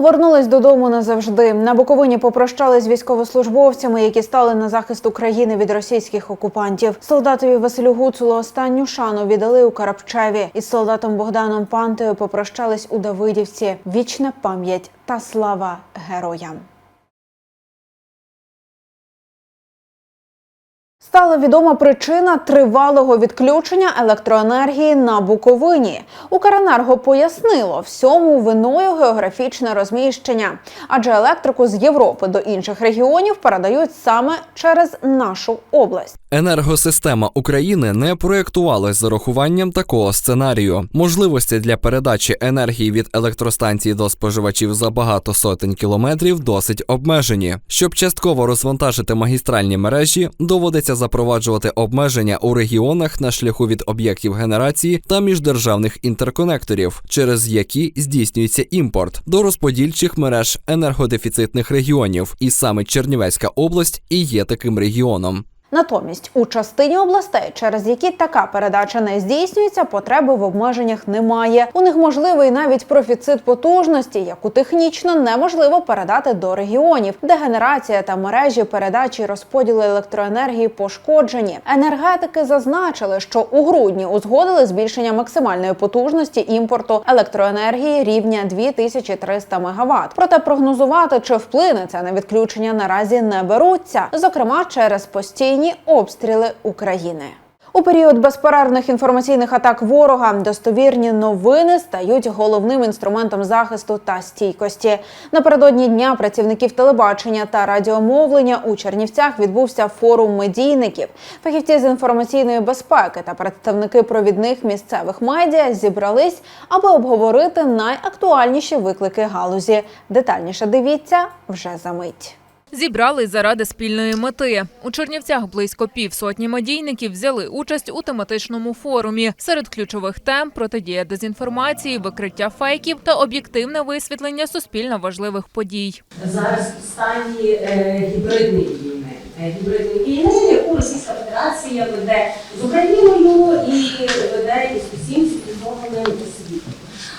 Повернулись додому назавжди. На Буковині попрощались з військовослужбовцями, які стали на захист України від російських окупантів. Солдатові Василю Гуцулу останню шану віддали у Карапчеві. Із солдатом Богданом Пантею попрощались у Давидівці. Вічна пам'ять та слава героям. Стала відома причина тривалого відключення електроенергії на Буковині. Укренерго пояснило, всьому виною географічне розміщення, адже електрику з Європи до інших регіонів передають саме через нашу область. Енергосистема України не проєктувалась з урахуванням такого сценарію. Можливості для передачі енергії від електростанцій до споживачів за багато сотень кілометрів досить обмежені. Щоб частково розвантажити магістральні мережі, доводиться запроваджувати обмеження у регіонах на шляху від об'єктів генерації та міждержавних інтерконекторів, через які здійснюється імпорт до розподільчих мереж енергодефіцитних регіонів. І саме Чернівецька область і є таким регіоном. Натомість у частині областей, через які така передача не здійснюється, потреби в обмеженнях немає. У них можливий навіть профіцит потужності, яку технічно неможливо передати до регіонів, де генерація та мережі передачі розподілу електроенергії пошкоджені. Енергетики зазначили, що у грудні узгодили збільшення максимальної потужності імпорту електроенергії рівня 2300 МВт. Проте прогнозувати, чи вплине це на відключення наразі не беруться, зокрема через постійні обстріли України. У період безперервних інформаційних атак ворога достовірні новини стають головним інструментом захисту та стійкості. Напередодні дня працівників телебачення та радіомовлення у Чернівцях відбувся форум медійників. Фахівці з інформаційної безпеки та представники провідних місцевих медіа зібрались, аби обговорити найактуальніші виклики галузі. Детальніше дивіться вже за мить. Зібрались заради спільної мети. У Чернівцях близько півсотні медійників взяли участь у тематичному форумі. Серед ключових тем протидія дезінформації, викриття фейків та об'єктивне висвітлення суспільно важливих подій. зараз в стані е, гібридної війни. Е, Гібридної війни, яку Російська Федерація веде з Україною і веде із усім цивілізованим світом.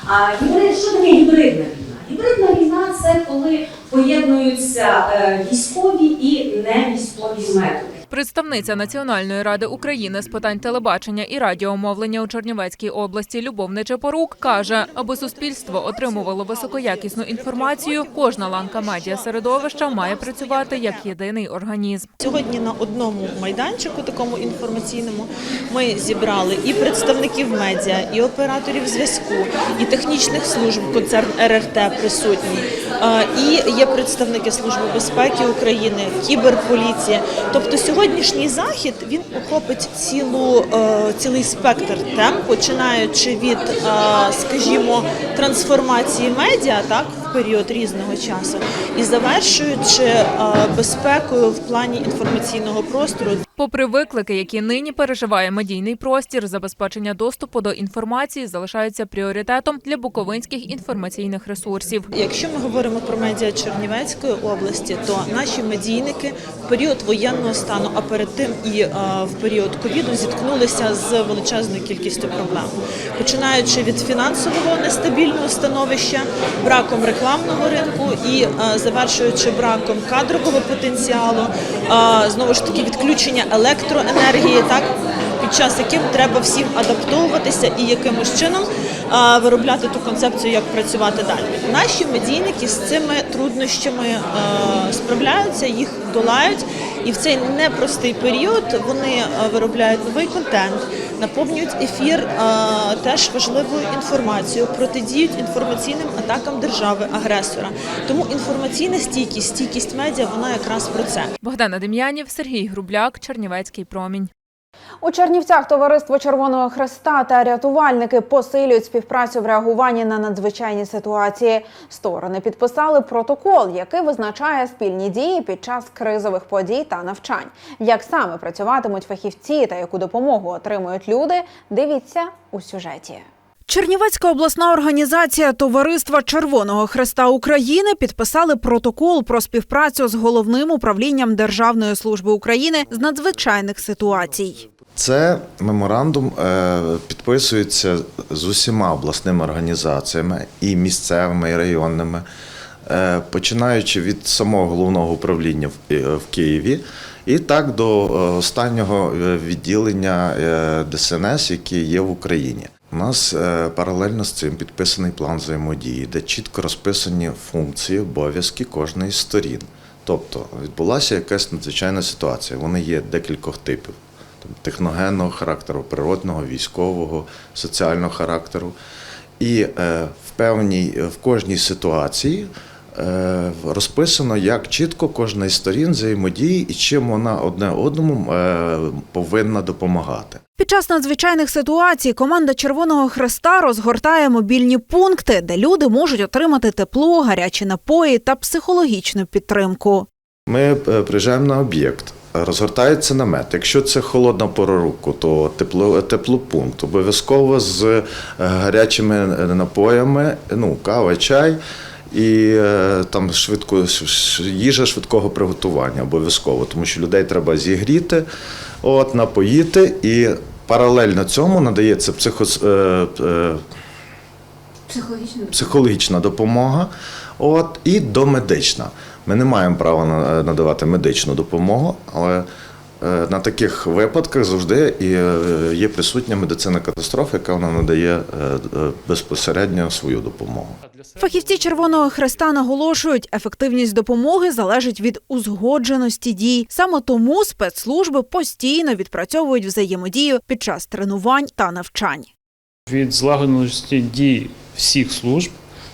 А гібрид, що таке гібридна війна? Гібридна війна це коли поєднуються е, військові і невійськові методи. Представниця Національної ради України з питань телебачення і радіомовлення у Чернівецькій області Любов Нечепорук каже, аби суспільство отримувало високоякісну інформацію, кожна ланка медіа середовища має працювати як єдиний організм. Сьогодні на одному майданчику, такому інформаційному, ми зібрали і представників медіа, і операторів зв'язку, і технічних служб. Концерн РРТ присутній, е, і є представники Служби безпеки України, кіберполіція. Тобто сьогоднішній захід він охопить цілу е, цілий спектр тем, починаючи від, е, скажімо, трансформації медіа, так в період різного часу, і завершуючи е, безпекою в плані інформаційного простору. Попри виклики, які нині переживає медійний простір, забезпечення доступу до інформації залишається пріоритетом для буковинських інформаційних ресурсів. Якщо ми говоримо про медіа Чернівецької області, то наші медійники в період воєнного стану, а перед тим і е, в період ковіду зіткнулися з величезною кількістю проблем, починаючи від фінансового нестабільного становища, браком рекламного ринку і е, завершуючи браком кадрового потенціалу, е, знову ж таки відключення електроенергії, так під час яким треба всім адаптовуватися і якимось чином виробляти ту концепцію, як працювати далі. Наші медійники з цими труднощами справляються, їх долають, і в цей непростий період вони виробляють новий контент, наповнюють ефір а, теж важливою інформацією, протидіють інформаційним атакам держави агресора. Тому інформаційна стійкість, стійкість медіа, вона якраз про це. Богдана Дем'янів, Сергій Грубляк, Чернівецький промінь. У Чернівцях товариство Червоного Хреста та рятувальники посилюють співпрацю в реагуванні на надзвичайні ситуації. Сторони підписали протокол, який визначає спільні дії під час кризових подій та навчань. Як саме працюватимуть фахівці та яку допомогу отримують люди, дивіться у сюжеті. Чернівецька обласна організація Товариства Червоного Хреста України підписали протокол про співпрацю з головним управлінням Державної служби України з надзвичайних ситуацій. Це меморандум е, підписується з усіма обласними організаціями і місцевими, і районними, е, починаючи від самого головного управління в, е, Києві, і так до останнього відділення ДСНС, яке є в Україні. У нас е, паралельно з цим підписаний план взаємодії, де чітко розписані функції, обов'язки кожної з сторін. Тобто відбулася якась надзвичайна ситуація. Вони є декількох типів техногенного характеру, природного, військового, соціального характеру. І е, в певній, в кожній ситуації розписано, як чітко кожна із сторін взаємодіє і чим вона одне одному е, повинна допомагати. Під час надзвичайних ситуацій команда Червоного Хреста розгортає мобільні пункти, де люди можуть отримати тепло, гарячі напої та психологічну підтримку. Ми е, приїжджаємо на об'єкт. Розгортається намет. Якщо це холодна пора року, то тепло, теплопункт. Обов'язково з е, гарячими напоями, ну, кава, чай і е, там швидко, їжа швидкого приготування обов'язково, тому що людей треба зігріти, от, напоїти, і паралельно цьому надається психо, е, е, психологічна допомога. От, і домедична. Ми не маємо права на- надавати медичну допомогу, але на таких випадках завжди і е, є присутня медицина катастрофи, яка вона надає е, е, безпосередньо свою допомогу. Фахівці Червоного Хреста наголошують, ефективність допомоги залежить від узгодженості дій. Саме тому спецслужби постійно відпрацьовують взаємодію під час тренувань та навчань. Від злагодженості дій всіх служб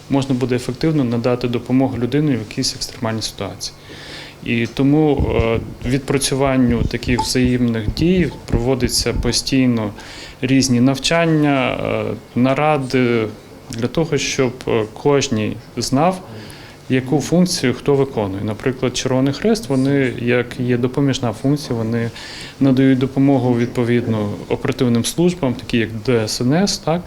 можна буде ефективно надати допомогу людині в якійсь екстремальній ситуації. І тому е, відпрацюванню таких взаємних дій проводиться постійно різні навчання, е, наради для того, щоб е, кожній знав, яку функцію хто виконує. Наприклад, Червоний Хрест, вони як є допоміжна функція, вони надають допомогу відповідно оперативним службам, такі як ДСНС, так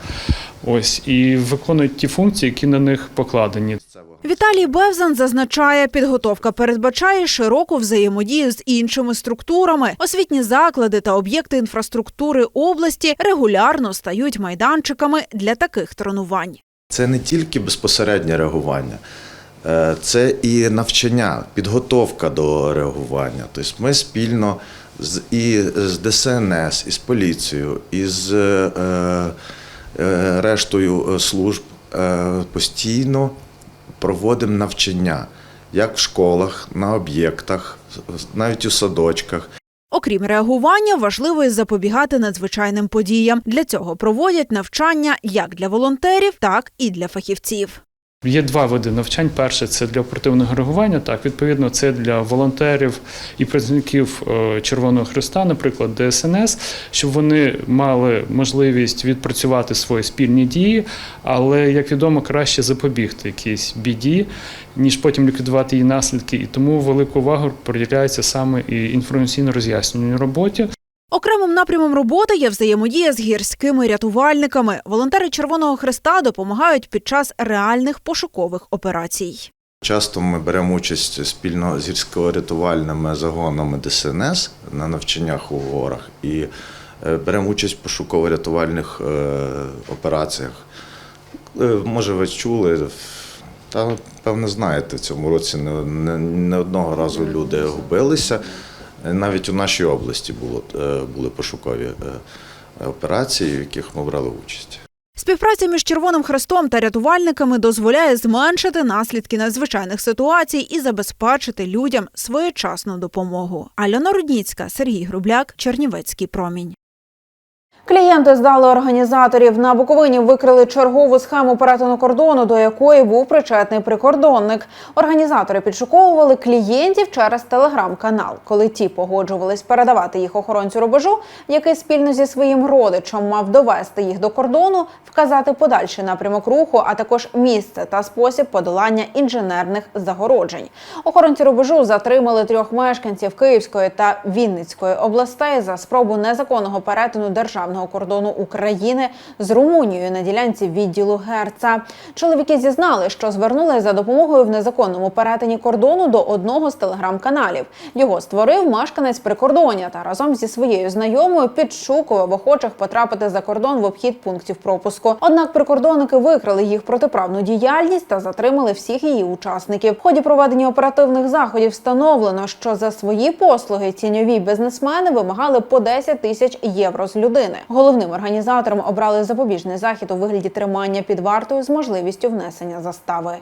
ось і виконують ті функції, які на них покладені. Віталій Бевзан зазначає, підготовка передбачає широку взаємодію з іншими структурами. Освітні заклади та об'єкти інфраструктури області регулярно стають майданчиками для таких тренувань. Це не тільки безпосереднє реагування, е, це і навчання, підготовка до реагування. Тобто ми спільно з, і з ДСНС, і з поліцією, і з е, е, рештою служб е, постійно проводимо навчання як в школах, на об'єктах, навіть у садочках. Окрім реагування, важливо і запобігати надзвичайним подіям. Для цього проводять навчання як для волонтерів, так і для фахівців. Є два види навчань. Перше це для оперативного реагування. Так, відповідно, це для волонтерів і працівників е, Червоного Христа, наприклад, ДСНС, щоб вони мали можливість відпрацювати свої спільні дії, але як відомо, краще запобігти якійсь біді, ніж потім ліквідувати її наслідки. І тому велику увагу приділяється саме і інформаційно-роз'яснювальній роботі. Окремим напрямом роботи є взаємодія з гірськими рятувальниками. Волонтери Червоного Хреста допомагають під час реальних пошукових операцій. Часто ми беремо участь спільно з гірсько-рятувальними загонами ДСНС на навчаннях у горах і е, беремо участь в пошуково-рятувальних е, операціях. Е, Може, ви чули, та певно знаєте, в цьому році не одного разу люди губилися. Навіть у нашій області було, е, були пошукові е, операції, в яких ми брали участь. Співпраця між Червоним Хрестом та рятувальниками дозволяє зменшити наслідки надзвичайних ситуацій і забезпечити людям своєчасну допомогу. Альона Рудніцька, Сергій Грубляк, Чернівецький промінь. Клієнти здали організаторів. На Буковині викрили чергову схему перетину кордону, до якої був причетний прикордонник. Організатори підшуковували клієнтів через телеграм-канал. Коли ті погоджувались передавати їх охоронцю рубежу, який спільно зі своїм родичем мав довести їх до кордону, вказати подальший напрямок руху, а також місце та спосіб подолання інженерних загороджень. Охоронці рубежу затримали трьох мешканців Київської та Вінницької областей за спробу незаконного перетину державного державного кордону України з Румунією на ділянці відділу Герца. Чоловіки зізнали, що звернули за допомогою в незаконному перетині кордону до одного з телеграм-каналів. Його створив мешканець прикордоння та разом зі своєю знайомою підшукував охочих потрапити за кордон в обхід пунктів пропуску. Однак прикордонники викрили їх протиправну діяльність та затримали всіх її учасників. В ході проведення оперативних заходів встановлено, що за свої послуги тіньові бізнесмени вимагали по 10 тисяч євро з людини. Головним організатором обрали запобіжний захід у вигляді тримання під вартою з можливістю внесення застави.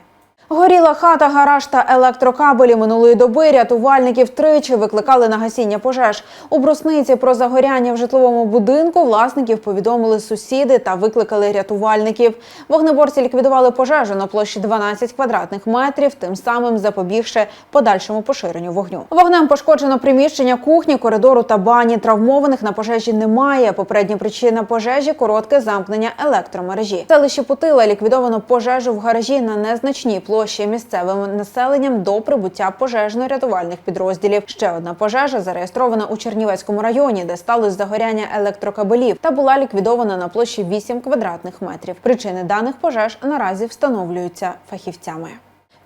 Горіла хата, гараж та електрокабелі минулої доби рятувальників тричі викликали на гасіння пожеж. У брусниці про загоряння в житловому будинку власників повідомили сусіди та викликали рятувальників. Вогнеборці ліквідували пожежу на площі 12 квадратних метрів, тим самим запобігши подальшому поширенню вогню. Вогнем пошкоджено приміщення кухні, коридору та бані. Травмованих на пожежі немає. Попередня причина пожежі коротке замкнення електромережі. В селищі Путила ліквідовано пожежу в гаражі на незначній площі місцевим населенням до прибуття пожежно-рятувальних підрозділів. Ще одна пожежа зареєстрована у Чернівецькому районі, де сталося загоряння електрокабелів та була ліквідована на площі 8 квадратних метрів. Причини даних пожеж наразі встановлюються фахівцями.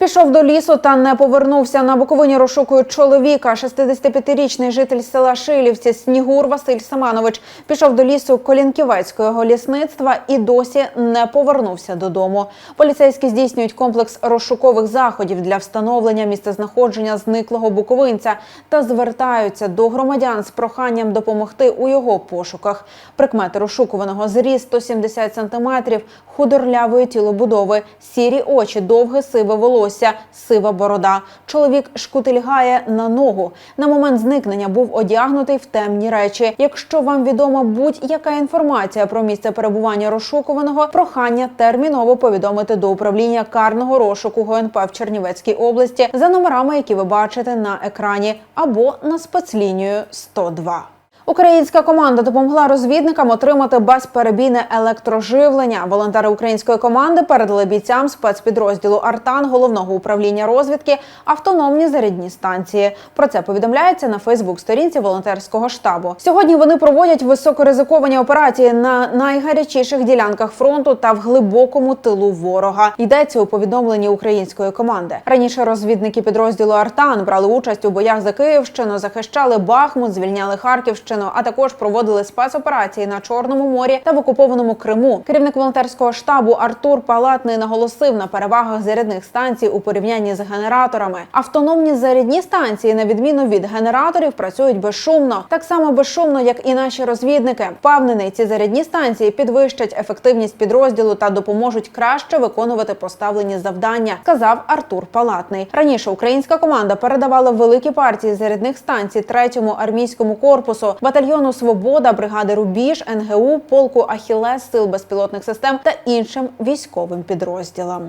Пішов до лісу та не повернувся. На Буковині розшукують чоловіка. 65-річний житель села Шилівці Снігур Василь Семанович пішов до лісу Колінківецького лісництва і досі не повернувся додому. Поліцейські здійснюють комплекс розшукових заходів для встановлення місцезнаходження зниклого буковинця та звертаються до громадян з проханням допомогти у його пошуках. Прикмети розшукуваного зріст 170 сантиметрів, худорлявої тілобудови, сірі очі, довге сиве волосся, сива борода. Чоловік шкутильгає на ногу. На момент зникнення був одягнутий в темні речі. Якщо вам відома будь-яка інформація про місце перебування розшукуваного, прохання терміново повідомити до управління карного розшуку ГНП в Чернівецькій області за номерами, які ви бачите на екрані, або на спецлінію 102. Українська команда допомогла розвідникам отримати безперебійне електроживлення. Волонтери української команди передали бійцям спецпідрозділу Артан головного управління розвідки автономні зарядні станції. Про це повідомляється на Фейсбук-сторінці волонтерського штабу. Сьогодні вони проводять високоризиковані операції на найгарячіших ділянках фронту та в глибокому тилу ворога. Йдеться у повідомленні української команди. Раніше розвідники підрозділу Артан брали участь у боях за Київщину, захищали Бахмут, звільняли Харківщину, а також проводили спецоперації на Чорному морі та в окупованому Криму. Керівник волонтерського штабу Артур Палатний наголосив на перевагах зарядних станцій у порівнянні з генераторами. Автономні зарядні станції, на відміну від генераторів, працюють безшумно, так само безшумно, як і наші розвідники. Впевнений, ці зарядні станції підвищать ефективність підрозділу та допоможуть краще виконувати поставлені завдання, сказав Артур Палатний. Раніше українська команда передавала великі партії зарядних станцій третьому армійському корпусу, батальйону Свобода, бригади Рубіж, НГУ, полку Ахілес, сил безпілотних систем та іншим військовим підрозділам.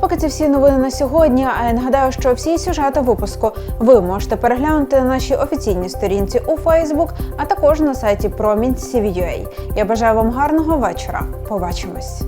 Поки це всі новини на сьогодні. А я нагадаю, що всі сюжети випуску ви можете переглянути на нашій офіційній сторінці у Facebook, а також на сайті Промінь.CVUA. Я бажаю вам гарного вечора. Побачимось.